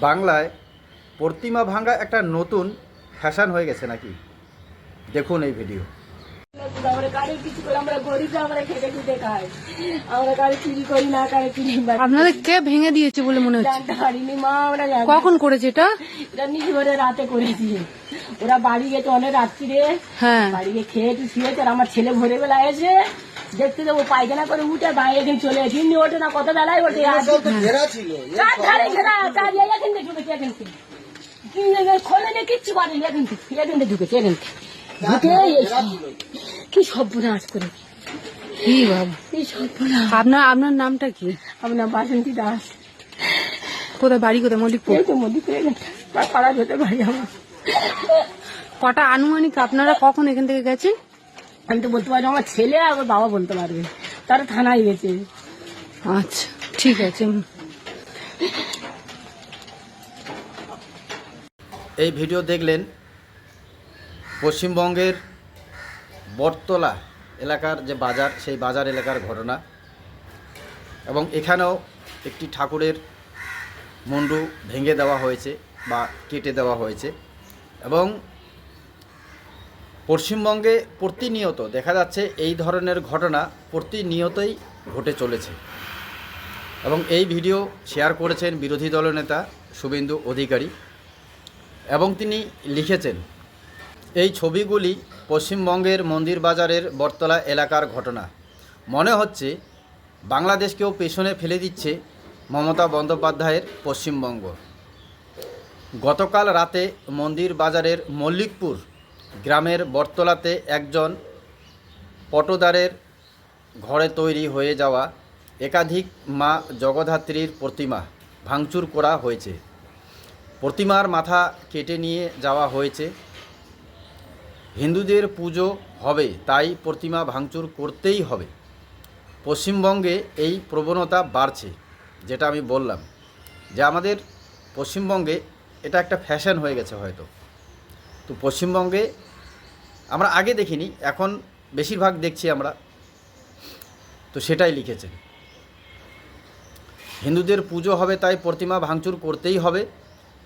বাংলায় প্রতিমা ভাঙা একটা নতুন ফ্যাশন হয়ে গেছে নাকি? দেখুন এই ভিডিও। আমরা কিছু করে আমরা গরিব আমরা খেটে খাই। আমরা কারও চুরি করি না কারও চুরি আপনাদের কে ভেঙে দিয়েছে বলে মনে হচ্ছে? কখন করেছে এটা? রাতে করেছি। ওরা বাড়ি গেছে অনেক রাত্রিরে। হ্যাঁ। বাড়ি গিয়ে খেয়েছি শুয়েছে আর আমার ছেলে ভোরে বেলা এসে দেখতে দেবো পায়খানা করে উঠে বাইরে দিন চলে এসে এমনি ওঠে না কত বেলায় ওঠে আর চার ধারে ঘেরা চার এখান থেকে ঢুকেছে এখান থেকে। খোলে নিয়ে কিচ্ছু পারেনি এখান থেকে এখান থেকে ঢুকেছে এখান থেকে। ঢুকে কি সর্বনাশ করে। কি বাবা। কি সর্বনাশ। আপনার আপনার নামটা কি? আপনার বাসন্তী দাস। কোথায় বাড়ি কোথায় মল্লিকপুর? এই তো মধ্যে পেয়ে গেছে পাড়া যেতে পারি আমার। কটা আনুমানিক আপনারা কখন এখান থেকে গেছেন? আমি তো বলতে পারি আমার ছেলে আর আমার বাবা বলতে পারবে। তারা থানায় গেছে। আচ্ছা ঠিক আছে। এই ভিডিও দেখলেন পশ্চিমবঙ্গের বটতলা এলাকার যে বাজার সেই বাজার এলাকার ঘটনা এবং এখানেও একটি ঠাকুরের মুন্ডু ভেঙে দেওয়া হয়েছে বা কেটে দেওয়া হয়েছে এবং পশ্চিমবঙ্গে প্রতিনিয়ত দেখা যাচ্ছে এই ধরনের ঘটনা প্রতিনিয়তই ঘটে চলেছে। এবং এই ভিডিও শেয়ার করেছেন বিরোধী দলনেতা শুভেন্দু অধিকারী এবং তিনি লিখেছেন, এই ছবিগুলি পশ্চিমবঙ্গের মন্দির বাজারের বটতলা এলাকার ঘটনা। মনে হচ্ছে বাংলাদেশকেও পেছনে ফেলে দিচ্ছে মমতা বন্দ্যোপাধ্যায়ের পশ্চিমবঙ্গ। গতকাল রাতে মন্দির বাজারের মল্লিকপুর গ্রামের বটতলাতে একজন পটদারের ঘরে তৈরি হয়ে যাওয়া একাধিক মা জগদ্ধাত্রীর প্রতিমা ভাঙচুর করা হয়েছে। প্রতিমার মাথা কেটে নিয়ে যাওয়া হয়েছে। হিন্দুদের পুজো হবে, তাই প্রতিমা ভাঙচুর করতেই হবে। পশ্চিমবঙ্গে এই প্রবণতা বাড়ছে, যেটা আমি বললাম। যে আমাদের পশ্চিমবঙ্গে এটা একটা ফ্যাশন হয়ে গেছে হয়তো। তো পশ্চিমবঙ্গে আমরা আগে দেখিনি, এখন বেশিরভাগ দেখছি আমরা। তো সেটাই লিখেছেন। হিন্দুদের পুজো হবে তাই প্রতিমা ভাঙচুর করতেই হবে।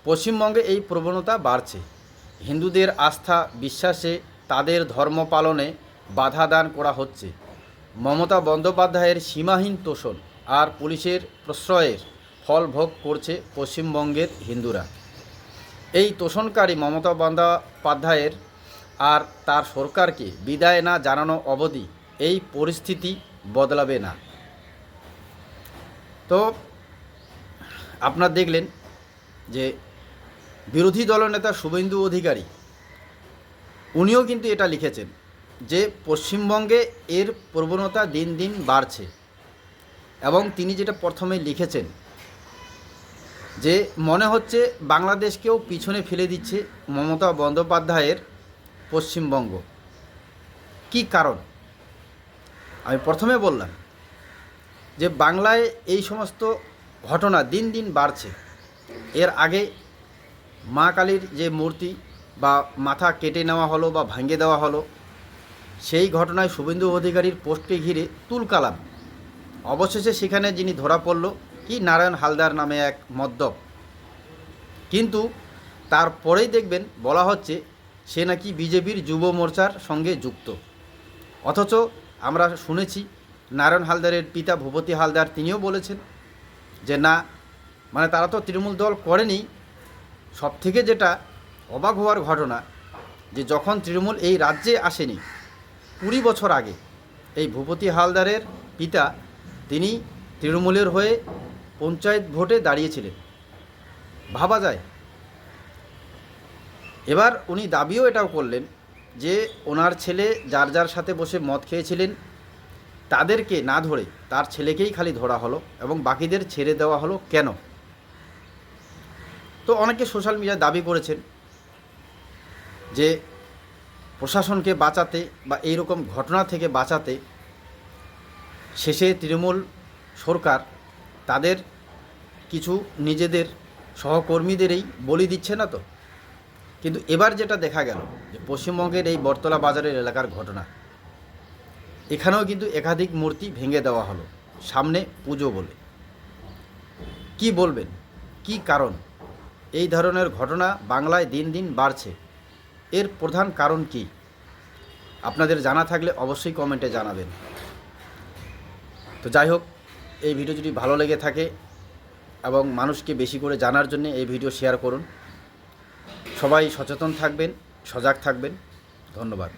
পশ্চিমবঙ্গে এই প্রবণতা বাড়ছে। হিন্দুদের আস্থা, বিশ্বাসে তাদের ধর্ম পালনে বাধা দান করা হচ্ছে। মমতা বন্দ্যোপাধ্যায়ের সীমাহীন তোষণ আর পুলিশের প্রশ্রয়ের ফল ভোগ করছে পশ্চিমবঙ্গের হিন্দুরা। এই তোষণকারী মমতা বন্দ্যোপাধ্যায়ের আর তার সরকারকে বিদায় না জানানো অবধি এই পরিস্থিতি বদলাবে না। তো আপনারা দেখলেন যে বিরোধী দলনেতা শুভেন্দু অধিকারী, উনিও কিন্তু এটা লিখেছেন যে পশ্চিমবঙ্গে এর প্রবণতা দিন দিন বাড়ছে এবং তিনি যেটা প্রথমে লিখেছেন যে মনে হচ্ছে বাংলাদেশকেও পিছনে ফেলে দিচ্ছে মমতা বন্দ্যোপাধ্যায়ের পশ্চিমবঙ্গ। কি কারণ? আমি প্রথমে বললাম যে বাংলায় এই সমস্ত ঘটনা দিন দিন বাড়ছে। এর আগে মা কালীর যে মূর্তি বা মাথা কেটে নেওয়া হলো বা ভাঙে দেওয়া হলো, সেই ঘটনায় শুভেন্দু অধিকারীর পোস্টকে ঘিরে তুলকালাম। অবশেষে সেখানে যিনি ধরা পড়ল কি নারায়ণ হালদার নামে এক মদ্যপ। কিন্তু তারপরেই দেখবেন বলা হচ্ছে সে নাকি বিজেপির যুব মোর্চার সঙ্গে যুক্ত। অথচ আমরা শুনেছি নারায়ণ হালদারের পিতা ভূপতি হালদার তিনিও বলেছেন যে না মানে তারা তো তৃণমূল দল করেনি। সব থেকে যেটা অবাক হওয়ার ঘটনা যে যখন তৃণমূল এই রাজ্যে আসেনি, কুড়ি বছর আগে এই ভূপতি হালদারের পিতা তিনি তৃণমূলের হয়ে পঞ্চায়েত ভোটে দাঁড়িয়েছিলেন। ভাবা যায়। এবার উনি দাবিও এটাও করলেন যে ওনার ছেলে যার যার সাথে বসে মদ খেয়েছিলেন, তাদেরকে না ধরে তার ছেলেকেই খালি ধরা হলো এবং বাকিদের ছেড়ে দেওয়া হলো কেন? তো অনেকে সোশ্যাল মিডিয়ায় দাবি করেছেন যে প্রশাসনকে বাঁচাতে বা এই রকম ঘটনা থেকে বাঁচাতে শেষে তৃণমূল সরকার তাদের কিছু নিজেদের সহকর্মীদেরই বলি দিচ্ছে না তো? কিন্তু এবার যেটা দেখা গেল যে পশ্চিমবঙ্গের এই বটতলা বাজারের এলাকার ঘটনা, এখানেও কিন্তু একাধিক মূর্তি ভেঙে দেওয়া হলো, সামনে পুজো বলে। কি বলবেন? কি কারণ? এই ধরনের ঘটনা বাংলায় দিন দিন বাড়ছে। এর প্রধান কারণ কি? আপনাদের জানা থাকলে অবশ্যই কমেন্টে জানাবেন। তো যাই হোক, এই ভিডিও যদি ভালো লেগে থাকে এবং মানুষকে বেশি করে জানার জন্য এই ভিডিও শেয়ার করুন। সবাই সচেতন থাকবেন, সজাগ থাকবেন। ধন্যবাদ।